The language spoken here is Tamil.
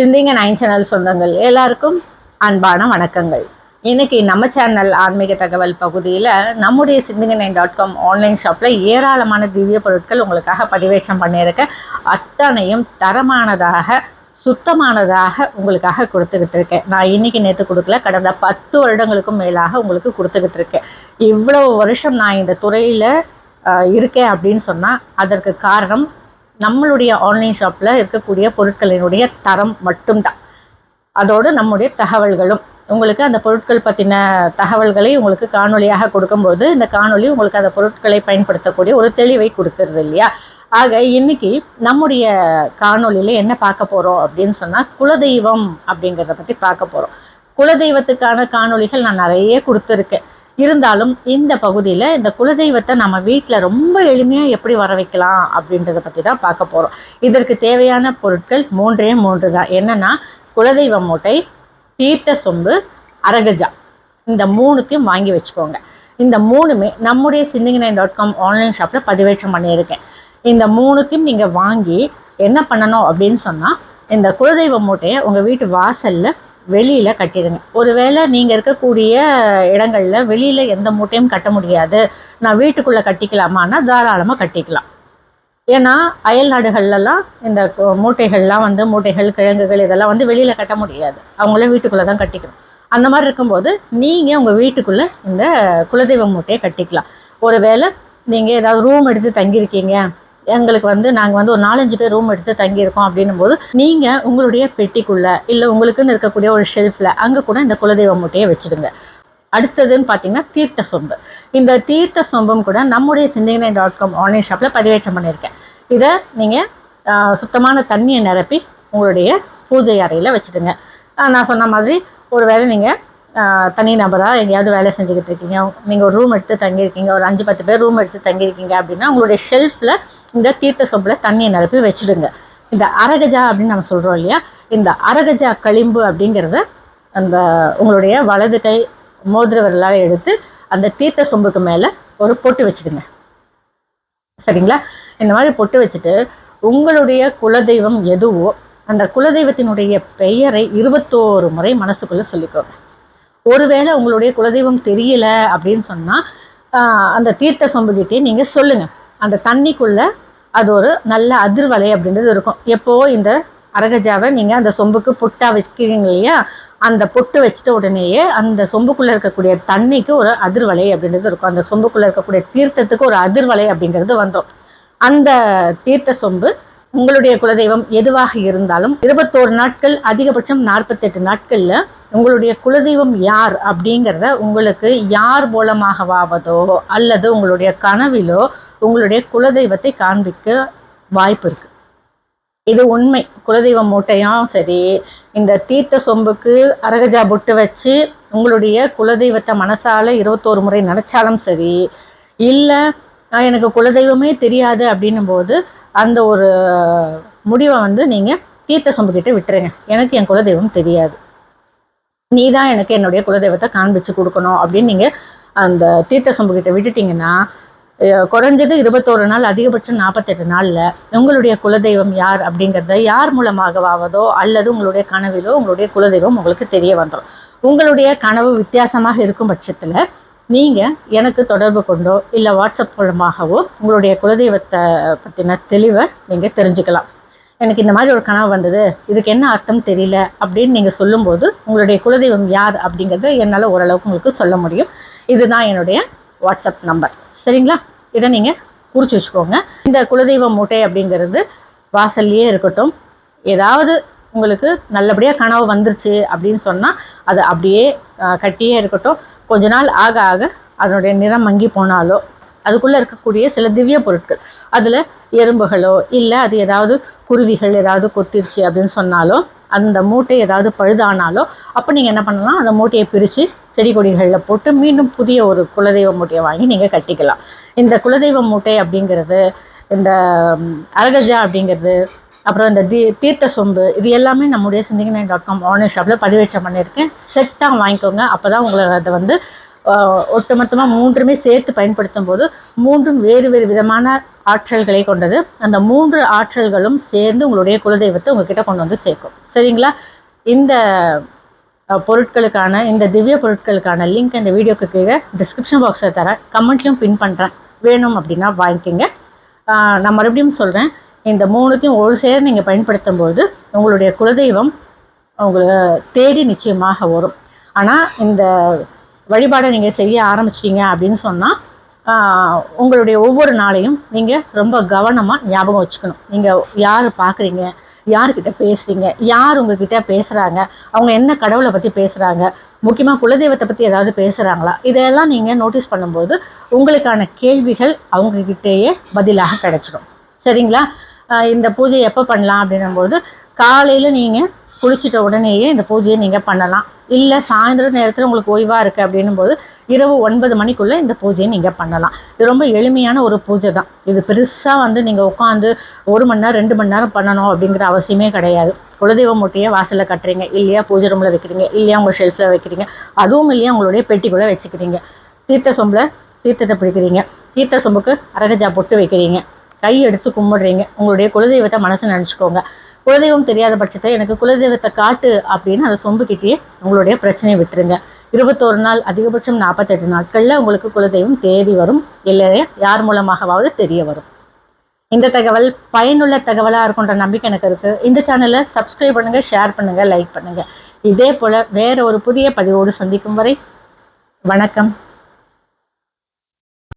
சிந்திங்க நைன் சேனல் சொந்தங்கள். எல்லாருக்கும் அன்பான வணக்கங்கள். இன்னைக்கு நம்ம சேனல் ஆன்மீக தகவல் பகுதியில் நம்முடைய சிந்திங்க நைன் டாட் காம் ஆன்லைன் ஷாப்பில் ஏராளமான திவ்ய பொருட்கள் உங்களுக்காக பதிவேற்றம் பண்ணியிருக்கேன் அத்தனையும் தரமானதாக சுத்தமானதாக உங்களுக்காக கொடுத்துக்கிட்டு இருக்கேன். நான் இன்னைக்கு நேற்று கொடுக்கல கடந்த பத்து வருடங்களுக்கும் மேலாக உங்களுக்கு கொடுத்துக்கிட்டு இருக்கேன். இவ்வளவு வருஷம் நான் இந்த துறையில் இருக்கேன் அப்படின்னு சொன்னால் அதற்கு காரணம் நம்மளுடைய ஆன்லைன் ஷாப்பில் இருக்கக்கூடிய பொருட்களினுடைய தரம் மட்டும்தான். அதோடு நம்முடைய தகவல்களும். உங்களுக்கு அந்த பொருட்கள் பற்றின தகவல்களை உங்களுக்கு காணொலியாக கொடுக்கும்போது இந்த காணொலி உங்களுக்கு அந்த பொருட்களை பயன்படுத்தக்கூடிய ஒரு தெளிவை கொடுக்கறது இல்லையா? ஆக இன்னைக்கு நம்முடைய காணொலியில் என்ன பார்க்க போகிறோம் அப்படின்னு சொன்னால் குலதெய்வம் அப்படிங்கிறத பற்றி பார்க்க போகிறோம் குலதெய்வத்துக்கான காணொலிகள் நான் நிறைய கொடுத்துருக்கேன். இருந்தாலும் இந்த பகுதியில் இந்த குலதெய்வத்தை நம்ம வீட்டில் ரொம்ப எளிமையாக எப்படி வர வைக்கலாம் அப்படின்றத பற்றி தான் பார்க்க போகிறோம் இதற்கு தேவையான பொருட்கள் மூன்றே மூன்று தான். என்னென்னா குலதெய்வ மூட்டை தீர்த்த சொம்பு அரகஜா. இந்த மூணுத்தையும் வாங்கி வச்சுக்கோங்க. இந்த மூணுமே நம்முடைய சிந்திங் நைன் டாட் காம் ஆன்லைன் ஷாப்பில் பதிவேற்றம் பண்ணியிருக்கேன். இந்த மூணுத்தையும் நீங்கள் வாங்கி என்ன பண்ணணும் அப்படின்னு சொன்னால் இந்த குலதெய்வ மூட்டையை உங்கள் வீட்டு வாசலில் வெளியில் கட்டிடுங்க. ஒருவேளை நீங்கள் இருக்கக்கூடிய இடங்களில் வெளியில் எந்த மூட்டையும் கட்ட முடியாது. நான் வீட்டுக்குள்ளே கட்டிக்கலாமான்னா தாராளமாக கட்டிக்கலாம். ஏன்னா அயல் நாடுகள்லாம் இந்த மூட்டைகள்லாம் வந்து மூட்டைகள் கிழங்குகள் இதெல்லாம் வந்து வெளியில் கட்ட முடியாது. அவங்களே வீட்டுக்குள்ளே தான் கட்டிக்கணும். அந்த மாதிரி இருக்கும்போது நீங்கள் உங்கள் வீட்டுக்குள்ளே இந்த குலதெய்வ மூட்டையை கட்டிக்கலாம். ஒருவேளை நீங்கள் ஏதாவது ரூம் எடுத்து தங்கியிருக்கீங்க. எங்களுக்கு வந்து நாங்கள் வந்து ஒரு நாலஞ்சு பேர் ரூம் எடுத்து தங்கியிருக்கோம் அப்படின்னும் போது நீங்கள் உங்களுடைய பெட்டிக்குள்ளே இல்லை உங்களுக்குன்னு இருக்கக்கூடிய ஒரு ஷெல்ஃபில் அங்கே கூட இந்த குலதெய்வ மூட்டையை வச்சுடுங்க. அடுத்ததுன்னு பார்த்தீங்கன்னா தீர்த்த சொம்பு. இந்த தீர்த்த சொம்பும் கூட நம்முடைய சிந்தனை டாட் காம் ஆன்லைன் ஷாப்பில் பதிவேற்றம் பண்ணியிருக்கேன். இதை நீங்கள் சுத்தமான தண்ணியை நிரப்பி உங்களுடைய பூஜை அறையில் வச்சுடுங்க. நான் சொன்ன மாதிரி ஒரு வேளை நீங்கள் தனி நபராக எங்கேயாவது வேலை செஞ்சுக்கிட்டு இருக்கீங்க நீங்கள் ஒரு ரூம் எடுத்து தங்கியிருக்கீங்க ஒரு அஞ்சு பத்து பேர் ரூம் எடுத்து தங்கியிருக்கீங்க அப்படின்னா உங்களுடைய ஷெல்ஃபில் இந்த தீர்த்த சொம்பில் தண்ணியை நிரப்பி வச்சுடுங்க. இந்த அரகஜா அப்படின்னு நம்ம சொல்கிறோம் இல்லையா? இந்த அரகஜா களிம்பு அப்படிங்கிறத அந்த உங்களுடைய வலது கை மோதிர விரலாக எடுத்து அந்த தீர்த்த சொம்புக்கு மேலே ஒரு பொட்டு வச்சுடுங்க. சரிங்களா? இந்த மாதிரி பொட்டு வச்சுட்டு உங்களுடைய குலதெய்வம் எதுவோ அந்த குலதெய்வத்தினுடைய பெயரை இருபத்தோரு முறை மனசுக்குள்ளே சொல்லிக்கோங்க. ஒருவேளை உங்களுடைய குலதெய்வம் தெரியல அப்படின்னு சொன்னால் அந்த தீர்த்த சொம்புகிட்டே நீங்கள் சொல்லுங்கள் அந்த தண்ணிக்குள்ளே அது ஒரு நல்ல அதிர்வலை அப்படின்றது இருக்கும். எப்போ இந்த அரகஜாவை நீங்கள் அந்த சொம்புக்கு புட்டாக வைக்கிறீங்க இல்லையா? அந்த பொட்டு வச்சிட்ட உடனேயே அந்த சொம்புக்குள்ளே இருக்கக்கூடிய தண்ணிக்கு ஒரு அதிர்வலை அப்படின்றது இருக்கும். அந்த சொம்புக்குள்ளே இருக்கக்கூடிய தீர்த்தத்துக்கு ஒரு அதிர்வலை அப்படிங்கிறது வந்துடும் அந்த தீர்த்த சொம்பு உங்களுடைய குலதெய்வம் எதுவாக இருந்தாலும் இருபத்தோரு நாட்கள் அதிகபட்சம் நாற்பத்தெட்டு நாட்களில் உங்களுடைய குலதெய்வம் யார் அப்படிங்கிறத உங்களுக்கு யார் மூலமாகவாவதோ அல்லது உங்களுடைய கனவிலோ உங்களுடைய குலதெய்வத்தை காண்பிக்க வாய்ப்பு இருக்கு. இது உண்மை. குலதெய்வ மூட்டையும் சரி இந்த தீர்த்த சொம்புக்கு அரகஜா பொட்டு வச்சு உங்களுடைய குலதெய்வத்தை மனசால இருபத்தோரு முறை நினைச்சாலும் சரி இல்லை எனக்கு குலதெய்வமே தெரியாது அப்படின்னும் போது அந்த ஒரு முடிவை வந்து நீங்கள் தீர்த்த சொம்புக்கிட்ட விட்டுருங்க. எனக்கு என் குலதெய்வம் தெரியாது. நீ தான் எனக்கு என்னுடைய குலதெய்வத்தை காண்பிச்சு கொடுக்கணும் அப்படின்னு நீங்கள் அந்த தீர்த்த சொம்புக்கிட்ட விட்டுட்டீங்கன்னா குறைஞ்சது இருபத்தோரு நாள் அதிகபட்சம் நாற்பத்தெட்டு நாளில் உங்களுடைய குலதெய்வம் யார் அப்படிங்கிறத யார் மூலமாகவாவதோ அல்லது உங்களுடைய கனவிலோ உங்களுடைய குலதெய்வம் உங்களுக்கு தெரிய வந்துடும் உங்களுடைய கனவு வித்தியாசமாக இருக்கும் பட்சத்தில் நீங்கள் எனக்கு தொடர்பு கொண்டோ இல்லை வாட்ஸ்அப் மூலமாகவோ உங்களுடைய குலதெய்வத்தை பற்றின தெளிவை நீங்கள் தெரிஞ்சுக்கலாம். எனக்கு இந்த மாதிரி ஒரு கனவு வந்தது இதுக்கு என்ன அர்த்தம் தெரியல அப்படின்னு நீங்கள் சொல்லும்போது உங்களுடைய குலதெய்வம் யார் அப்படிங்கிறத என்னால் ஓரளவுக்கு உங்களுக்கு சொல்ல முடியும். இதுதான் என்னுடைய வாட்ஸ்அப் நம்பர். சரிங்களா? இதை நீங்கள் குறித்து வச்சுக்கோங்க. இந்த குலதெய்வ மூட்டை அப்படிங்கிறது வாசல்லையே இருக்கட்டும். ஏதாவது உங்களுக்கு நல்லபடியாக கனவு வந்துருச்சு அப்படின்னு சொன்னால் அது அப்படியே கட்டியே இருக்கட்டும். கொஞ்ச நாள் ஆக ஆக அதனுடைய நிறம் மங்கி போனாலோ அதுக்குள்ளே இருக்கக்கூடிய சில திவ்ய பொருட்கள். அதில் எறும்புகளோ இல்லை அது ஏதாவது குருவிகள் ஏதாவது கொத்திருச்சு அப்படின்னு சொன்னாலோ அந்த மூட்டை ஏதாவது பழுதானாலோ அப்போ நீங்கள் என்ன பண்ணலாம்? அந்த மூட்டையை பிரித்து செடி கொடிகளில் போட்டு மீண்டும் புதிய ஒரு குலதெய்வ மூட்டையை வாங்கி நீங்கள் கட்டிக்கலாம். இந்த குலதெய்வ மூட்டை அப்படிங்கிறது இந்த அரகஜா அப்படிங்கிறது அப்புறம் இந்த தீ தீர்த்த சொம்பு இது எல்லாமே நம்முடைய சிந்திங் டாட் காம் ஆன்லைன் ஷாப்பில் பதிவேற்றம் பண்ணியிருக்கேன். செட்டாக வாங்கிக்கோங்க. அப்போ தான் உங்களை அதை வந்து ஒட்டுமொத்தமாக மூன்றுமே சேர்த்து பயன்படுத்தும் போது மூன்றும் வேறு வேறு விதமான ஆற்றல்களை கொண்டது. அந்த மூன்று ஆற்றல்களும் சேர்ந்து உங்களுடைய குலதெய்வத்தை உங்ககிட்ட கொண்டு வந்து சேர்க்கும். சரிங்களா? இந்த பொருட்களுக்கான இந்த திவ்ய பொருட்களுக்கான லிங்க் இந்த வீடியோக்கு கீழே டிஸ்கிரிப்ஷன் பாக்ஸில் தரேன். கமெண்ட்லையும் பின் பண்ணுறேன் வேணும் அப்படின்னா வாங்கிக்கோங்க. நான் மறுபடியும் சொல்கிறேன் இந்த மூணுத்தையும் ஒரு சேர நீங்கள் பயன்படுத்தும் போது உங்களுடைய குலதெய்வம் உங்களை தேடி நிச்சயமாக வரும். ஆனால் இந்த வழிபாடை நீங்கள் செய்ய ஆரம்பிச்சிட்டிங்க அப்படின்னு சொன்னால் உங்களுடைய ஒவ்வொரு நாளையும் நீங்கள் ரொம்ப கவனமாக ஞாபகம் வச்சுக்கணும். நீங்கள் யார் பார்க்குறீங்க? யார்கிட்ட பேசுகிறீங்க யார் உங்ககிட்ட பேசுகிறாங்க அவங்க என்ன கடவுளை பற்றி பேசுகிறாங்க முக்கியமாக குலதெய்வத்தை பற்றி ஏதாவது பேசுகிறாங்களா இதெல்லாம் நீங்கள் நோட்டீஸ் பண்ணும்போது உங்களுக்கான கேள்விகள் அவங்கக்கிட்டேயே பதிலாக கிடச்சிடும். சரிங்களா? இந்த பூஜை எப்போ பண்ணலாம் அப்படின்னும்போது காலையில் நீங்கள் குளிச்சிட்ட உடனேயே இந்த பூஜையை நீங்கள் பண்ணலாம். இல்லை சாயந்தரம் நேரத்தில் உங்களுக்கு ஓய்வாக இருக்குது அப்படின்னும் போது இரவு ஒன்பது மணிக்குள்ளே இந்த பூஜையை நீங்கள் பண்ணலாம். இது ரொம்ப எளிமையான ஒரு பூஜை தான். இது பெருசாக வந்து நீங்கள் உட்காந்து ஒரு மணி நேரம் ரெண்டு மணி நேரம் பண்ணணும் அப்படிங்கிற அவசியமே கிடையாது. குலதெய்வ மூட்டையை வாசலில் கட்டுறீங்க. இல்லையா பூஜை ரூமில் வைக்கிறீங்க. இல்லையா உங்கள் ஷெல்ஃபில் வைக்கிறீங்க. அதுவும் இல்லையா உங்களுடைய பெட்டிக்குள்ளே வச்சுக்கிறீங்க. தீர்த்த சொம்பில் தீர்த்தத்தை பிடிக்கிறீங்க. தீர்த்த சொம்புக்கு அரகஜா பொட்டு வைக்கிறீங்க. கை எடுத்து கும்பிடுறீங்க. உங்களுடைய குலதெய்வத்தை மனசு நினச்சிக்கோங்க. குலதெய்வம் தெரியாத பட்சத்தை எனக்கு குலதெய்வத்தை காட்டு அப்படின்னு அதை சொம்புக்கிட்டேயே உங்களுடைய பிரச்சனையை விட்டுருங்க. இருபத்தோரு நாள் அதிகபட்சம் நாற்பத்தெட்டு நாட்களில் உங்களுக்கு குலதெய்வம் தேடி வரும். இல்லையா? யார் மூலமாகவாவது தெரிய வரும். இந்த தகவல் பயனுள்ள தகவலாக இருக்குன்ற நம்பிக்கை எனக்கு இருக்குது இந்த சேனலை சப்ஸ்கிரைப் பண்ணுங்கள் ஷேர் பண்ணுங்கள் லைக் பண்ணுங்கள் இதே போல் வேறு ஒரு புதிய பதிவோடு சந்திக்கும் வரை வணக்கம்.